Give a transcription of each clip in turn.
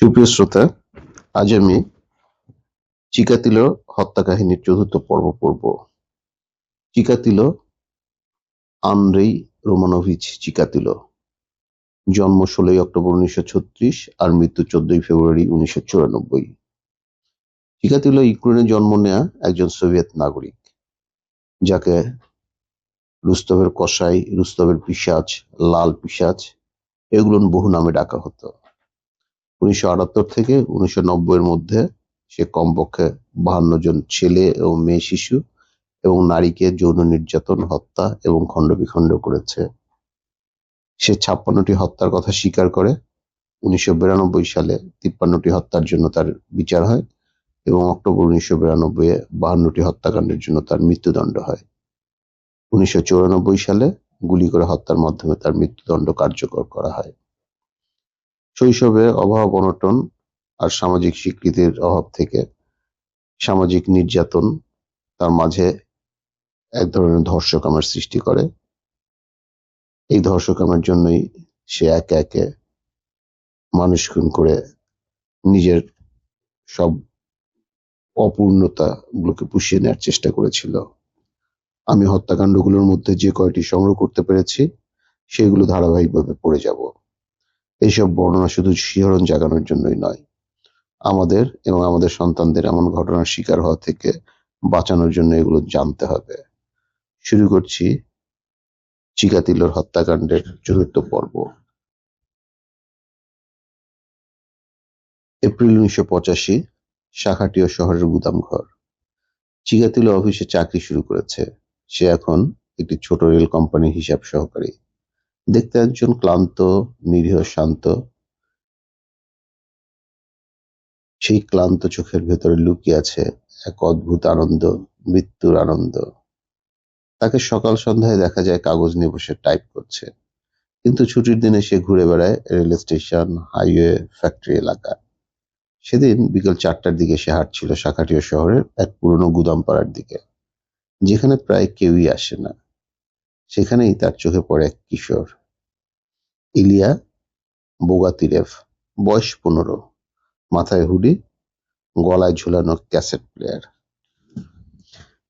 সুপ্রিয় শ্রোতা, আজ আমি চিকাতিলো হত্যা কাহিনীর চতুর্থ পর্ব পড়ব। Chikatilo Andrei Romanovich Chikatilo. জন্ম ষোলোই অক্টোবর উনিশশো ছত্রিশ আর মৃত্যু চোদ্দই ফেব্রুয়ারি উনিশশো চুরানব্বই। চিকাতিল ইউক্রেনে জন্ম নেয়া একজন সোভিয়েত নাগরিক, যাকে রুস্তভের কসাই, রুস্তভের পিসাজ লাল পিসাজ এগুলো বহু নামে ডাকা হতো। উনিশশো আটাত্তর থেকে উনিশশো নব্বই এর মধ্যে সে কমপক্ষে বাহান্ন জন ছেলে ও মেয়ে শিশু এবং নারীকে যৌন নির্যাতন, হত্যা এবং খণ্ডবিখণ্ড করেছে। সে ছাপ্পান্নটি হত্যার কথা স্বীকার করে। উনিশশো বিরানব্বই সালে তিপ্পান্নটি হত্যার জন্য তার বিচার হয় এবং অক্টোবর উনিশশো বিরানব্বই বাহান্নটি হত্যাকাণ্ডের জন্য তার মৃত্যুদণ্ড হয়। উনিশশো সালে গুলি করে হত্যার মাধ্যমে তার মৃত্যুদণ্ড কার্যকর করা হয়। শৈশবে অভাব-অনটন আর সামাজিক স্বীকৃতির অভাব থেকে সামাজিক নির্যাতন তার মাঝে এক ধরনের ধর্ষকামের সৃষ্টি করে। এই ধর্ষকামের জন্যই সে একে একে মানুষ খুন করে নিজের সব অপূর্ণতা গুলোকে পুষিয়ে নেওয়ার চেষ্টা করেছিল। আমি হত্যাকাণ্ডগুলোর মধ্যে যে কয়টি সংগ্রহ করতে পেরেছি, সেগুলো ধারাবাহিকভাবে পড়ে যাব। এইসব বর্ণনা শুধু শিহরণ জাগানোর জন্যই নয়। আমাদের এবং আমাদের সন্তানদের এমন ঘটনার শিকার হওয়া থেকে বাঁচানোর জন্য এগুলো জানতে হবে। শুরু করছি চিকাতিলোর হত্যাকাণ্ডের চতুর্থ পর্ব। এপ্রিল উনিশশো পঁচাশি, শাখাটিও শহরের গুদামঘর চিকাতিলো অফিসে চাকরি শুরু করেছে। সে এখন একটি ছোট রেল কোম্পানির হিসাব সহকারী। দেখতে একজন ক্লান্ত, নিরীহ, শান্ত। সেই ক্লান্ত চোখের ভেতরে লুকিয়ে আছে এক অদ্ভুত আনন্দ, মৃত্যুর আনন্দ। তাকে সকাল সন্ধ্যায় দেখা যায় কাগজ নিয়ে বসে টাইপ করছে। কিন্তু ছুটির দিনে সে ঘুরে বেড়ায় রেল স্টেশন, হাইওয়ে, ফ্যাক্টরি এলাকা। সেদিন বিকেল চারটার দিকে সে হাঁটছিল শাখাটিয়া শহরের এক পুরনো গুদাম পাড়ার দিকে, যেখানে প্রায় কেউই আসে না। সেখানেই তার চোখে পড়ে এক কিশোর। ইলিয়া বোগাতিরেভ বয়স পনেরো, মাথায় হুডি, গলায় ঝুলানো ক্যাসেট প্লেয়ার।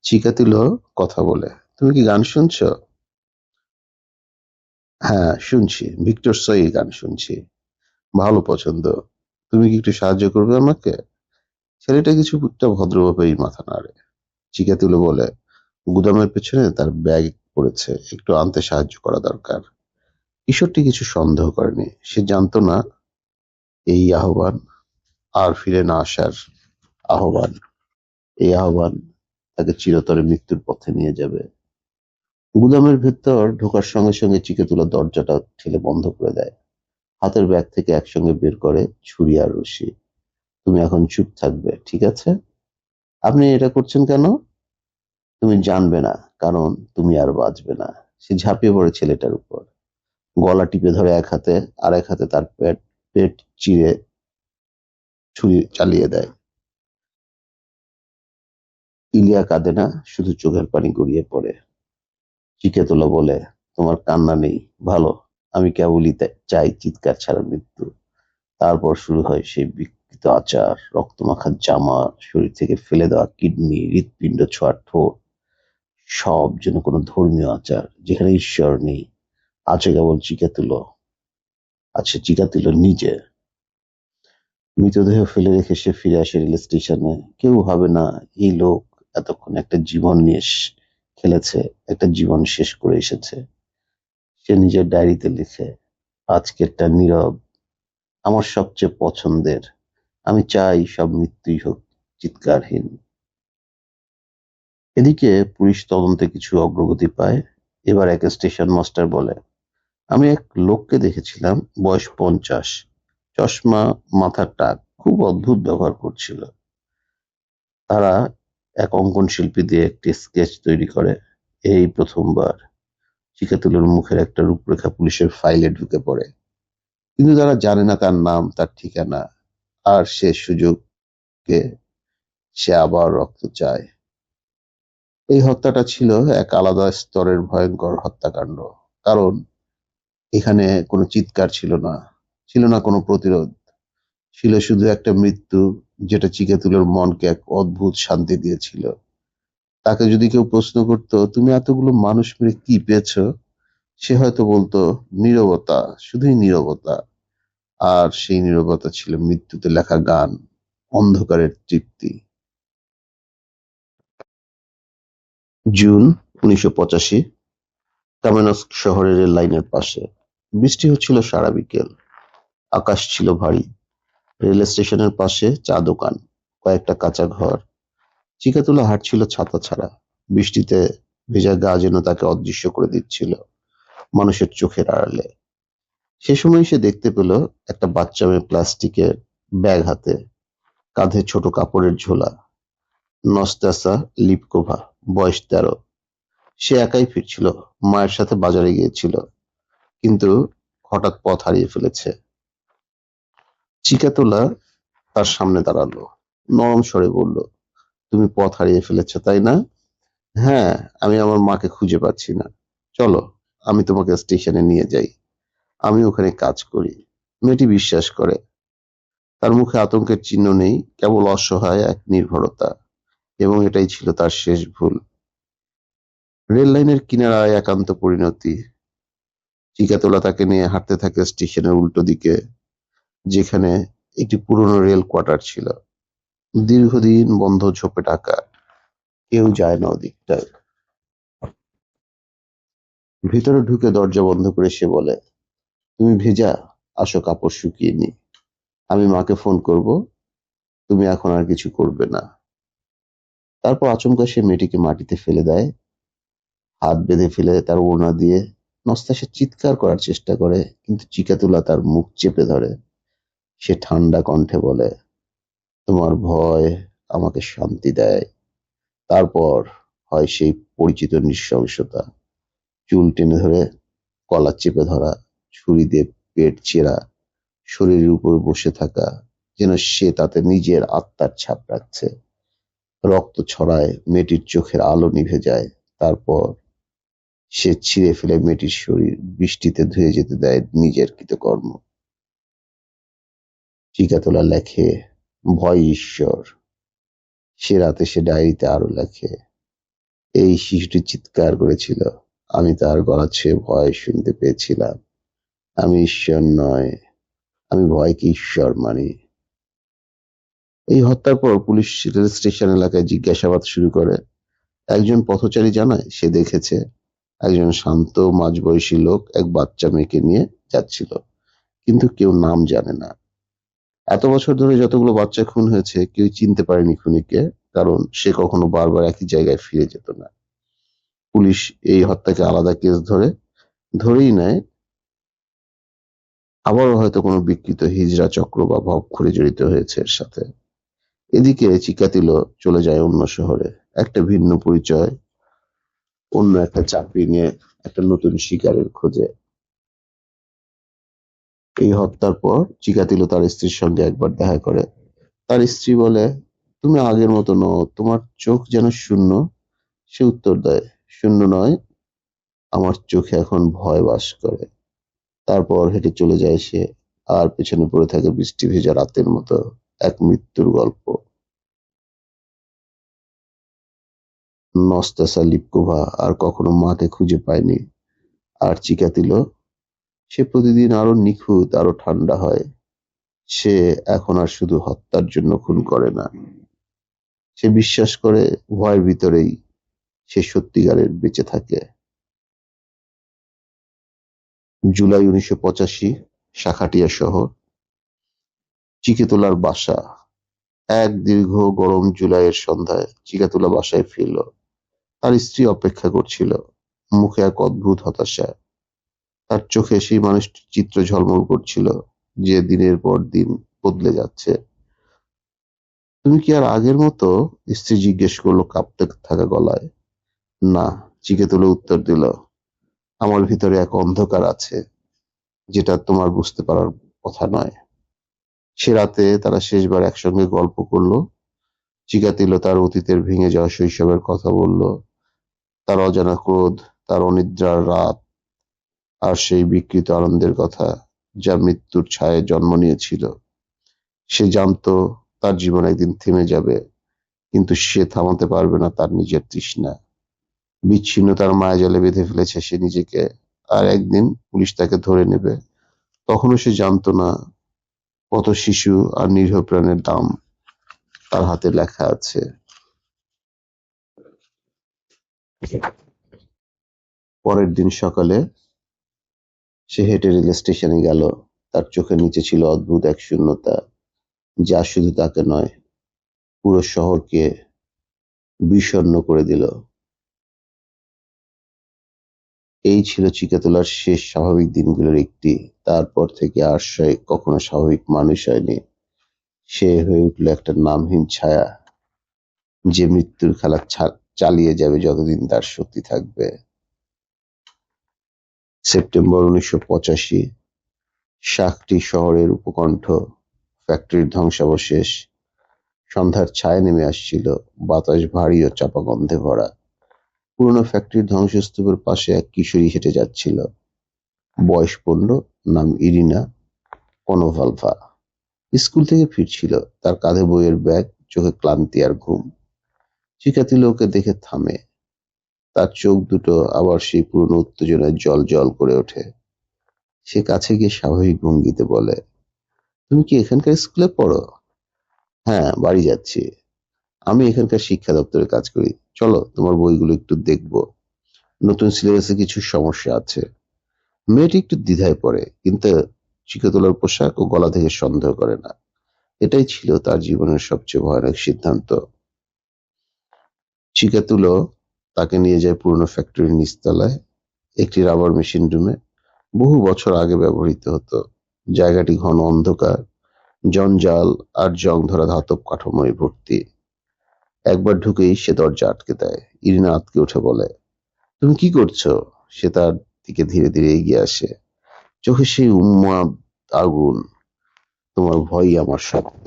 চিকাতিল কথা বলে, তুমি কি গান শুনছ? হ্যাঁ শুনছি, ভিক্টর সই গান শুনছি, ভালো পছন্দ, তুমি কি একটু সাহায্য করবে আমাকে? ছেলেটা কিছু কিছুটা ভদ্রভাবেই মাথা নাড়ে। চিকাতিল বলে, গুদামের পেছনে তার ব্যাগ পড়েছে, একটু আনতে সাহায্য করা দরকার। কিশোরটি কিছু সন্দেহ করেনি। সে জানত না এই আহ্বান আর ফিরে না আসার আহ্বান। এই আহ্বান তাকে চিরতরে মৃত্যুর পথে নিয়ে যাবে। গুদামের ভেতর ঢোকার সঙ্গে সঙ্গে চিকেতুলা দরজাটা ঠেলে বন্ধ করে দেয়। হাতের ব্যাগ থেকে একসঙ্গে বের করে ছুরি আর রশি। তুমি এখন চুপ থাকবে, ঠিক আছে? আপনি এটা করছেন কেন? তুমি জানবে না, কারণ তুমি আর বাঁচবে না। সে ঝাঁপিয়ে পড়ে ছেলেটার উপর। গলা টিপে ধরে এক হাতে আর এক হাতে তার পেট পেট চিরে ছুরি চালিয়ে দেয়। ইলিয়া কাঁদে না, শুধু চোখের পানি গড়িয়ে পড়ে। চিকেতলা বলে, তোমার কান্না নেই, ভালো, আমি কেবলই চাই চিৎকার ছাড়া মৃত্যু। তারপর শুরু হয় সেই বিকৃত আচার, রক্তমাখা জামা, শরীর থেকে ফেলে দেওয়া কিডনি, হৃৎপিণ্ড, ছোঁয়া, ঠোঁট, সব যেন কোনো ধর্মীয় আচার, যেখানে ঈশ্বর নেই। আছে কেবল চিকাতুলো আছে চিকাতুলো নিজে। মৃতদেহ ফেলে রেখে সে ফিরে আসে রেল স্টেশনে। কেউ ভাবে না, এই লোক এতক্ষণ একটা জীবন নিয়ে খেলেছে, একটা জীবন শেষ করে এসেছে। সে নিজের ডায়েরিতে লিখে, আজকেরটা নীরব, আমার সবচেয়ে পছন্দের, আমি চাই সব মৃত্যুই হোক চিৎকারহীন। এদিকে পুলিশ তদন্তে কিছু অগ্রগতি পায়। এবার এক স্টেশন মাস্টার বলে আমি এক লোককে দেখেছিলাম, বয়স পঞ্চাশ। চশমা, মাথার টাক, খুব অদ্ভুত ব্যবহার করছিল। তারা এক অঙ্কন শিল্পী দিয়ে একটি স্কেচ তৈরি করে, এই প্রথমবার। চিকাতুলের মুখের একটা রূপরেখা পুলিশের ফাইলে ঢুকে পড়ে। কিন্তু তারা জানে না তার নাম, তার ঠিকানা, আর সে সুযোগকে সে আবার রক্ত চায়। এই হত্যাটা ছিল এক আলাদা স্তরের ভয়ঙ্কর হত্যাকাণ্ড। কারণ এখানে কোনো চিৎকার ছিল না ছিল না কোনো প্রতিরোধ। ছিল শুধু একটা মৃত্যু, যেটা চিকাতুলোর মনকে এক অদ্ভুত শান্তি দিয়েছিল। তাকে যদি কেউ প্রশ্ন করতো, তুমি এতগুলো মানুষ মেরে কি পেয়েছ? সে হয়তো বলতো, নীরবতা, শুধুই নীরবতা। আর সেই নীরবতা ছিল মৃত্যুতে লেখা গান, অন্ধকারের তৃপ্তি। জুন উনিশশো পঁচাশি, কামেনস্ক শহরের লাইনের পাশে। বৃষ্টি হচ্ছিল সারা বিকেল। আকাশ ছিল ভারী। রেল স্টেশনের পাশে চা দোকান, কয়েকটা কাঁচা ঘর। চিকা চিকাতুলা হাঁটছিল ছাতা ছাড়া। বৃষ্টিতে ভেজা গা যেন তাকে অদৃশ্য করে দিচ্ছিল মানুষের চোখের আড়ালে। সে সময় সে দেখতে পেল একটা বাচ্চা মেয়ে প্লাস্টিকের ব্যাগ হাতে, কাঁধে ছোট কাপড়ের ঝোলা। নস্তাসা লিপকোভা, বয়স তেরো। সে একাই ফিরছিল, মায়ের সাথে বাজারে গিয়েছিল। কিন্তু হঠাৎ পথ হারিয়ে ফেলেছে। চিকাতোলা তার সামনে দাঁড়াল। নরম স্বরে বলল, তুমি পথ হারিয়ে ফেলেছ, তাই না? হ্যাঁ আমি আমার মাকে খুঁজে পাচ্ছি না। চলো, আমি তোমাকে স্টেশনে নিয়ে যাই। আমি ওখানে কাজ করি। মেয়েটি বিশ্বাস করে। তার মুখে আতঙ্কের চিহ্ন নেই, কেবল অসহায় এক নির্ভরতা। এবং এটাই ছিল তার শেষ ভুল। রেল লাইনের কিনারায় একান্ত পরিণতি। চিকাতোলা তাকে নিয়ে হাঁটতে থাকে স্টেশনের উল্টো দিকে, যেখানে একটি পুরনো রেল কোয়ার্টার ছিল। দীর্ঘদিন বন্ধ ঝোপে ঢাকা, কেউ যায় না ওদিকটায়। ভিতরে ঢুকে দরজা বন্ধ করে সে বলে, তুমি ভেজা, আসো কাপড় শুকিয়ে নি আমি মাকে ফোন করব, তুমি এখন আর কিছু করবে না। তারপর আচমকা সে মেয়েটিকে মাটিতে ফেলে দেয়, হাত বেঁধে ফেলে তার ওড়না দিয়ে নস্তাসে চিৎকার করার চেষ্টা করে, কিন্তু চিকাতুলা তার মুখ চেপে ধরে। সে ঠান্ডা কণ্ঠে বলে, তোমার ভয় আমাকে শান্তি দেয়। তারপর হয় সেই পরিচিত নৃশংসতা। চুল টেনে ধরে, কলা চেপে ধরা, ছুরি দিয়ে পেট চেরা শরীরের উপর বসে থাকা, যেন সে তাতে নিজের আত্মার ছাপ রাখছে। রক্ত ছড়ায়, মেয়েটির চোখের আলো নিভে যায়। তারপর সে ছিঁড়ে ফেলে মেয়েটির শরীর, বৃষ্টিতে ধুয়ে যেতে দেয় নিজের কৃতকর্ম। চিকাতোলা লেখে, ভয় ঈশ্বর। সে রাতে সে ডায়েরিতে আরও লেখে, এই শিশুটি চিৎকার করেছিল, আমি তার গলা ছুঁয়ে ভয় শুনতে পেয়েছিলাম। আমি ঈশ্বর নয়, আমি ভয়কে ঈশ্বর মানি। এই হত্যার পর পুলিশ রেল স্টেশন এলাকায় জিজ্ঞাসাবাদ শুরু করে। একজন পথচারী জানায়, সে দেখেছে একজন শান্ত, মাঝবয়সী লোক এক বাচ্চা মেয়েকে নিয়ে যাচ্ছিল। কিন্তু কেউ নাম জানে না। এত বছর ধরে যতগুলো বাচ্চা খুন হয়েছে, কেউ চিনতে পারেনি খুনিকে, কারণ সে কখনো বারবার একই জায়গায় ফিরে যেত না। পুলিশ এই হত্যাকে আলাদা কেস ধরে, ধরেই নেয়। আবারও হয়তো কোনো বিকৃত হিজড়া চক্র বা ভবঘুরে জড়িত হয়েছে এর সাথে। এদিকে চিকাতিলো চলে যায় অন্য শহরে। একটা ভিন্ন পরিচয় অন্য একটা চাকরি নিয়ে একটা নতুন শিকারের খোঁজে। এই হত্যার পর চিকাতিলো তার স্ত্রীর সঙ্গে একবার দেখা করে। তার স্ত্রী বলে, তুমি আগের মতো নও, তোমার চোখ যেন শূন্য। সে উত্তর দেয়, শূন্য নয়, আমার চোখে এখন ভয় বাস করে। তারপর হেঁটে চলে যায় সে, আর পেছনে পড়ে থাকে বৃষ্টি ভেজা রাতের মতো এক মৃত্যুর গল্প। নস্তাসা লিপকোভা আর কখনো মাকে খুঁজে পায়নি। আর চিকাতিলো সে প্রতিদিন আরও নিখুঁত, আরও ঠান্ডা হয়। সে এখন আর শুধু হত্যার জন্য খুন করে না। সে বিশ্বাস করে ভয়ের ভিতরেই সে সত্যিকারের বেঁচে থাকে। জুলাই উনিশশো পঁচাশি শাখাটিয়া শহর। চিকেতোলার বাসা। এক দীর্ঘ গরম জুলাইয়ের সন্ধ্যায় চিকাতুলা বাসায় ফিরল। তার স্ত্রী অপেক্ষা করছিল। মুখে এক অদ্ভুত হতাশা। তার চোখে সেই মানুষটির চিত্র ঝলমল করছিল যে দিনের পর দিন বদলে যাচ্ছে। তুমি কি আর আগের মতো? স্ত্রী জিজ্ঞেস করল কাঁপতে থাকা গলায়। না, চিকে তুলে উত্তর দিল। আমার ভিতরে এক অন্ধকার আছে, যেটা তোমার বুঝতে পারার কথা নয়। সে রাতে তারা শেষবার একসঙ্গে গল্প করল। চিকাতিলো তার অতীতের ভেঙে যাওয়া শৈশবের কথা বলল। তার অজানা ক্রোধ, তার অনিদ্রার রাত আর সেই বিকৃত আনন্দের কথা যা মৃত্যুর ছায়ে জন্ম নিয়েছিল। সে জানতো তার জীবন একদিন থেমে যাবে, কিন্তু সে থামাতে পারবে না তার নিজের তৃষ্ণা। বিচ্ছিন্ন বিচ্ছিন্নতার মায়াজালে বেঁধে ফেলেছে সে নিজেকে, আর একদিন পুলিশ তাকে ধরে নেবে। তখনও সে জানতো না কত শিশু আর নিরীহ প্রাণের দাম তার হাতে লেখা আছে। পরের দিন সকালে সে হেঁটে রেল স্টেশনে গেল। তার চোখের নিচে ছিল অদ্ভুত এক শূন্যতা, যা শুধু তাকে নয়, পুরো শহরকে বিষণ্ণ করে দিল। এই ছিল চিকাতলার শেষ স্বাভাবিক দিনগুলোর একটি। তারপর থেকে আর সে কখনো স্বাভাবিক মানুষ হয়নি। সে হয়ে উঠল একটা নামহীন ছায়া, যে মৃত্যুর খেলা চালিয়ে যাবে যতদিন তার শক্তি থাকবে। সেপ্টেম্বর উনিশশো পঁচাশি শাকটি শহরের উপকণ্ঠ, ফ্যাক্টরির ধ্বংসাবশেষ, সন্ধ্যার ছায়া নেমে আসছিল, বাতাস ভারী ও চাপা গন্ধে ভরা। পুরনো ফ্যাক্টরির ধ্বংসস্তূপের পাশে এক কিশোরী হেঁটে যাচ্ছিল। বয়স পনেরো, নাম ইরিনা কনোভালভা। স্কুল থেকে ফিরছিল, তার কাঁধে বইয়ের ব্যাগ, চোখে ক্লান্তি আর ঘুম। চিকাতিল ওকে দেখে থামে। তার চোখ দুটো আবার সেই পুরনো উত্তেজনায় জল জল করে ওঠে। সে কাছে গিয়ে স্বাভাবিক ভঙ্গিতে বলে, তুমি কি এখানকার স্কুলে পড়ো? হ্যাঁ বাড়ি যাচ্ছি। আমি এখানকার শিক্ষা দপ্তরে কাজ করি। চলো, তোমার বইগুলো একটু দেখব। নতুন সিলেবাসে কিছু সমস্যা আছে। মেয়েটি একটু দ্বিধায় পড়ে, কিন্তু চিকাতলার পোশাক ও গলা থেকে সন্দেহ করে না। এটাই ছিল তার জীবনের সবচেয়ে ভয়ানক সিদ্ধান্ত। চিকাতুলো তাকে নিয়ে যায় পুরনো ফ্যাক্টরির নিচতলায়, একটি রাবার মেশিন রুমে বহু বছর আগে ব্যবহৃত হতো। জায়গাটি ঘন অন্ধকার, জঞ্জাল আর জং ধরা ধাতব কাঠামোয় ভর্তি। একবার ঢুকেই সে দরজা আটকে দেয়। ইরিনা আটকে উঠে বলে, তুমি কি করছ? সে তার দিকে ধীরে ধীরে এগিয়ে আসে। চোখে সেই উন্মাদ আগুন। তোমার ভয়ই আমার শব্দ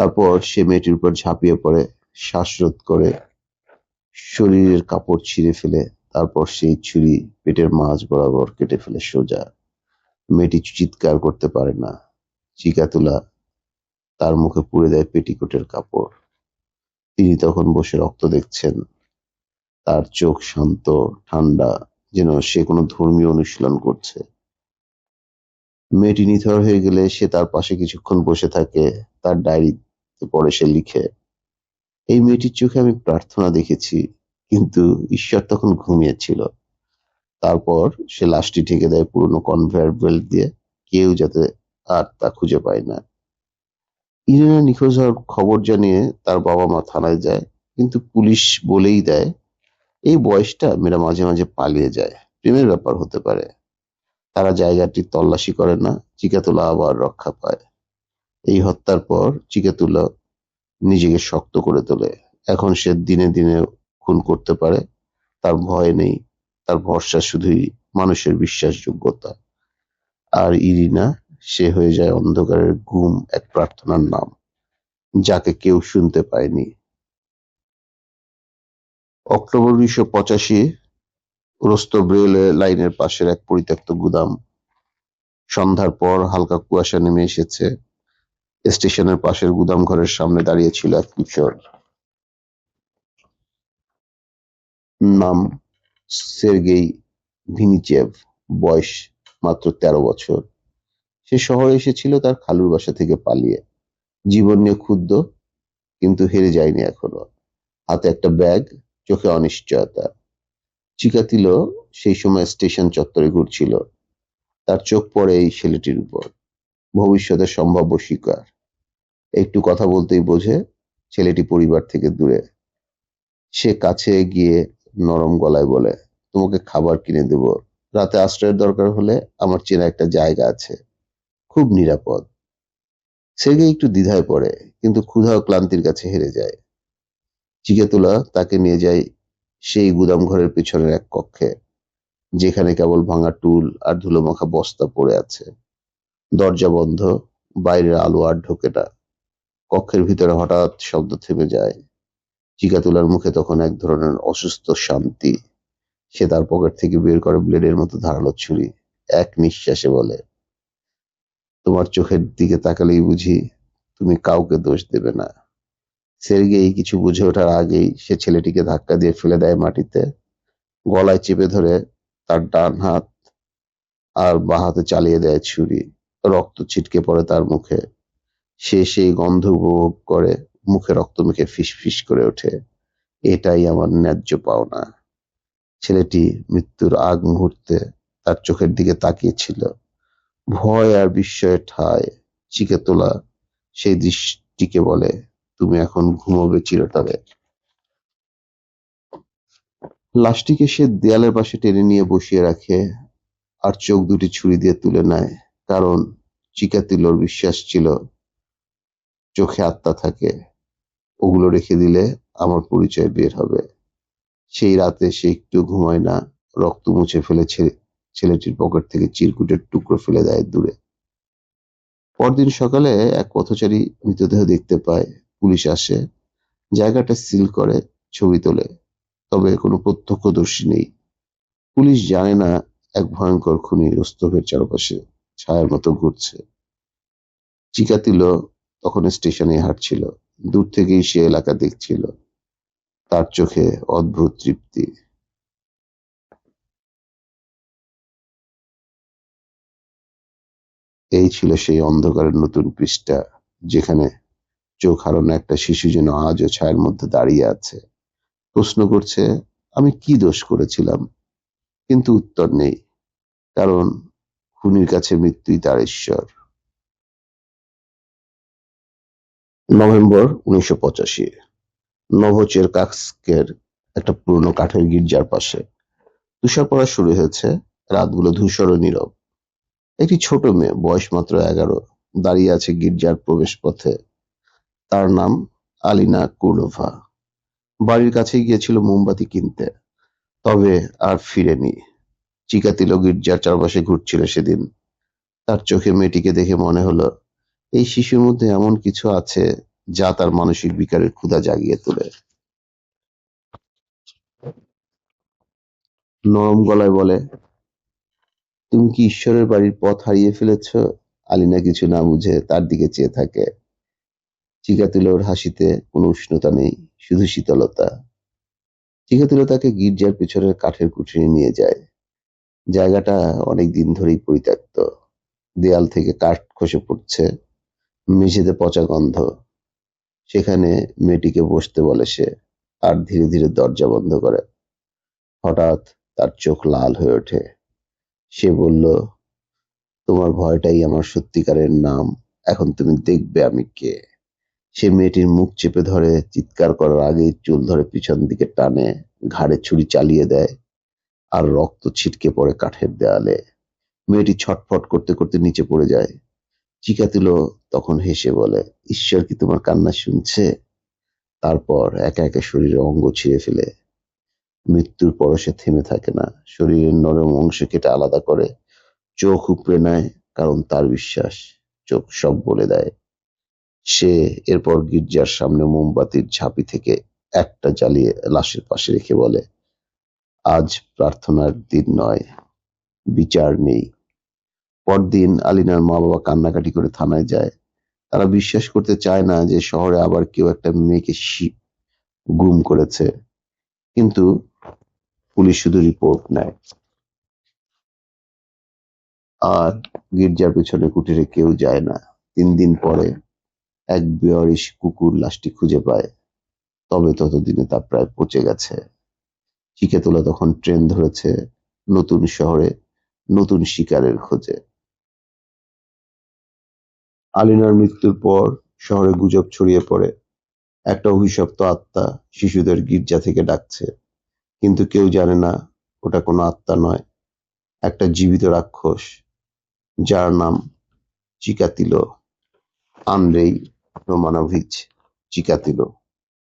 তারপর সে মেয়েটির উপর ঝাঁপিয়ে পড়ে, শ্বাসরোধ করে, শরীরের কাপড় ছিঁড়ে ফেলে, তারপর সেই ছুরি পেটের মাঝ বরাবর কেটে ফেলে সোজা। মেয়েটি চিৎকার করতে পারে না। চিকাতুলা তার মুখে পুড়ে দেয় পেটিকোটের কাপড়। তিনি তখন বসে রক্ত দেখছেন। তার চোখ শান্ত, ঠান্ডা, যেন সে কোনো ধর্মীয় অনুশীলন করছে। মেয়েটি নিথর হয়ে গেলে সে তার পাশে কিছুক্ষণ বসে থাকে। তার পড়ে সে লিখে, এই মেয়েটির চোখে আমি প্রার্থনা দেখেছি, কিন্তু ঈশ্বর তখন ঘুমিয়েছিল। তারপর সে লাশটি ঢেকে দেয় পুরনো কনভেয়ার বেল্ট দিয়ে, কেউ যাতে আর তা খুঁজে পায় না। ইরেনা নিখোঁজ হওয়ার খবর জানিয়ে তার বাবা মা থানায় যায়, কিন্তু পুলিশ বলেই দেয়, এই বয়সটা মেয়েরা মাঝে মাঝে পালিয়ে যায়। প্রেমের ব্যাপার হতে পারে। তারা জায়গাটি তল্লাশি করে না চিকাতুলা আবার রক্ষা পায়। এই হত্যার পর চিকাতুলা নিজেকে শক্ত করে তোলে। এখন সে দিনে দিনে খুন করতে পারে, তার ভয় নেই, তার ভরসা শুধুই মানুষের বিশ্বাসযোগ্যতা। আর ইরিনা, সে হয়ে যায় অন্ধকারের গুম এক প্রার্থনার নাম, যাকে কেউ শুনতে পায়নি। অক্টোবর উনিশশো পঁচাশি রোস্তভ রেলওয়ে লাইনের পাশের এক পরিত্যক্ত গুদাম। সন্ধ্যার পর হালকা কুয়াশা নেমে এসেছে। স্টেশনের পাশের গুদাম ঘরের সামনে দাঁড়িয়ে ছিল এক কিশোর। নাম সের্গেই ভিনিচেভ, বয়স মাত্র তেরো বছর। সে শহরে এসেছিল তার খালুর বাসা থেকে পালিয়ে। জীবন নিয়ে ক্ষুব্ধ, কিন্তু হেরে যায়নি এখনও। হাতে একটা ব্যাগ, চোখে অনিশ্চয়তা। চিকাতিল সেই সময় স্টেশন চত্বরে ঘুরছিল। তার চোখ পড়ে এই ছেলেটির উপর। ভবিষ্যতের সম্ভাব্য শিকার। একটু কথা বলতেই বোঝে ছেলেটি পরিবার থেকে দূরে। সে কাছে গিয়ে নরম গলায় বলে, তোমাকে খাবার কিনে দেব। রাতে আশ্রয়ের দরকার হলে আমার চেনা একটা জায়গা আছে। খুব নিরাপদ। সেগে একটু দ্বিধায় পড়ে, কিন্তু ক্ষুধা ও ক্লান্তির কাছে হেরে যায়। চিকেতুলা তাকে নিয়ে যায় সেই গুদাম ঘরের পেছনের এক কক্ষে, যেখানে কেবল ভাঙা টুল আর ধুলোমাখা বস্তা পড়ে আছে। দরজা বন্ধ, বাইরের আলো আর ঢোকে না। কক্ষের ভিতরে হঠাৎ শব্দ থেমে যায়। চিকাতুলার মুখে তখন এক ধরনের অসুস্থ শান্তি। সে তার পকেট থেকে বের করে ব্লেডের মতো ধারালো ছুরি। এক নিঃশ্বাসে বলে, তোমার চোখের দিকে তাকালেই বুঝি তুমি কাউকে দোষ দেবে না। সের্গেই কিছু বুঝে ওঠার আগেই সে ছেলেটিকে ধাক্কা দিয়ে ফেলে দেয় মাটিতে। গলায় চেপে ধরে তার ডান হাত আর বাঁ হাতে চালিয়ে দেয় ছুরি। রক্ত ছিটকে পড়ে তার মুখে। সে সেই গন্ধ উপভোগ করে, মুখে রক্ত মেখে ফিস ফিস করে ওঠে। এটাই আমার ন্যায্য পাওনা। ছেলেটি মৃত্যুর আগ মুহূর্তে তার চোখের দিকে তাকিয়েছিল। ভয় আর বিস্ময়ের ঠায় চিকে তোলা সেই দৃষ্টিকে বলে, তুমি এখন ঘুমোবে চিরতরে। লাশটিকে সে দেয়ালের পাশে টেনে নিয়ে বসিয়ে রাখে আর চোখ দুটি ছুরি দিয়ে তুলে নেয়। কারণ চিকাতিলোর বিশ্বাস ছিল, চোখে আত্মা থাকে, ওগুলো রেখে দিলে আমার পরিচয় বের হবে। সেই রাতে সে একটু ঘুমায় না, রক্ত মুছে ফেলে ছেলেটির পকেট থেকে চিরকুটের টুকরো ফেলে দেয় দূরে। পরদিন সকালে এক পথচারী মৃতদেহ দেখতে পায়। পুলিশ আসে, জায়গাটা সিল করে, ছবি তোলে, তবে কোনো প্রত্যক্ষদর্শী নেই। পুলিশ জানে না, এক ভয়ঙ্কর খুনি রস্তভের চারপাশে। ছায়ার মতো ঘুরছে। চিকাতিল তখন স্টেশনে হাঁটছিল। দূর থেকেই সে এলাকা দেখছিল। তার চোখে অদ্ভুত তৃপ্তি। এই ছিল সেই অন্ধকারের নতুন পৃষ্ঠা, যেখানে চোখ হারানো একটা শিশু যেন আজও ছায়ার মধ্যে দাঁড়িয়ে আছে। প্রশ্ন করছে, আমি কি দোষ করেছিলাম? কিন্তু উত্তর নেই, কারণ খুনির কাছে মৃত্যুই তার ঈশ্বর। নভেম্বর উনিশশো পঁচাশি। নভোচের কাস্কের একটা পুরনো কাঠের গির্জার পাশে তুষার পড়া শুরু হয়েছে, রাতগুলো ধূসর ও নীরব। একটি ছোট মেয়ে, বয়স মাত্র এগারো, দাঁড়িয়ে আছে গির্জার প্রবেশ পথে তার নাম আলিনা কুলোভা বাড়ির কাছে গিয়েছিল মোমবাতি কিনতে, তবে আর ফিরেনি। চিকাতিলো গির্জার চারপাশে ঘুরছিল সেদিন। তার চোখে মেয়েটিকে দেখে মনে হলো, এই শিশুর মধ্যে এমন কিছু আছে যা তার মানসিক বিকারের ক্ষুধা জাগিয়ে তোলে। নরম গলায় বলে, তুমি কি ঈশ্বরের বাড়ির পথ হারিয়ে ফেলেছ? আলিনা কিছু না বুঝে তার দিকে চেয়ে থাকে। চিকাতুলোর হাসিতে কোনো উষ্ণতা নেই, শুধু শীতলতা। চিকাতুলো তাকে গির্জার পেছনের কাঠের কুঠিরে নিয়ে যায়। জায়গাটা অনেক দিন ধরেই পরিত্যক্ত। দেয়াল থেকে কাঠ খসে পড়ছে, মেঝেতে পচা গন্ধ। সেখানে মেয়েটিকে বসতে বলে সে, আর ধীরে ধীরে দরজা বন্ধ করে। হঠাৎ তার চোখ লাল হয়ে ওঠে। সে বলল, তোমার ভয়টাই আমার সত্যিকারের নাম। এখন তুমি দেখবে আমি কে। সে মেয়েটির মুখ চেপে ধরে, চিৎকার করার আগেই চুল ধরে পিছন দিকে টানে, ঘাড়ে ছুরি চালিয়ে দেয়। আর রক্ত ছিটকে পড়ে কাঠের দেয়ালে। মেয়েটি ছটফট করতে করতে নিচে পড়ে যায়। চিকাতুলো তখন হেসে বলে, ঈশ্বর কি তোমার কান্না শুনছে? তারপর একা একা শরীরের অঙ্গ ছিঁড়ে ফেলে। মৃত্যুর পর সে থেমে থাকে না। শরীরের নরম অংশ কেটে আলাদা করে। চোখ উপড়ে নেয়, কারণ তার বিশ্বাস। চোখ সব বলে দেয়। সে এরপর গির্জার সামনে মোমবাতির ঝাঁপি থেকে একটা জ্বালিয়ে লাশের পাশে রেখে বলে আজ প্রার্থনার দিন নয়, বিচার নেই। পরদিন আলিনার মা বাবা কান্নাকাটি করে থানায় যায়। তারা বিশ্বাস করতে চায় না যে শহরে আবার কেউ একটা মেয়েকে গুম করেছে। কিন্তু পুলিশ শুধু রিপোর্ট নেয়। আর গির্জার পেছনে কুটিরে কেউ যায় না। তিন দিন পরে এক বেয়ারিশ কুকুর লাশটি খুঁজে পায়। তবে ততদিনে তা প্রায় পচে গেছে। চিকেতলা তখন ট্রেন ধরেছে নতুন শহরে, নতুন শিকারের খোঁজে। আলিনার মৃত্যুর পর শহরে গুজব ছড়িয়ে পড়ে। একটা অভিশপ্ত আত্মা শিশুদের গির্জা থেকে ডাকছে। কিন্তু কেউ জানে না, ওটা কোনো আত্মা নয়, একটা জীবিত রাক্ষস, যার নাম চিকাতিলো। Andrei Romanovich চিকাতিলো।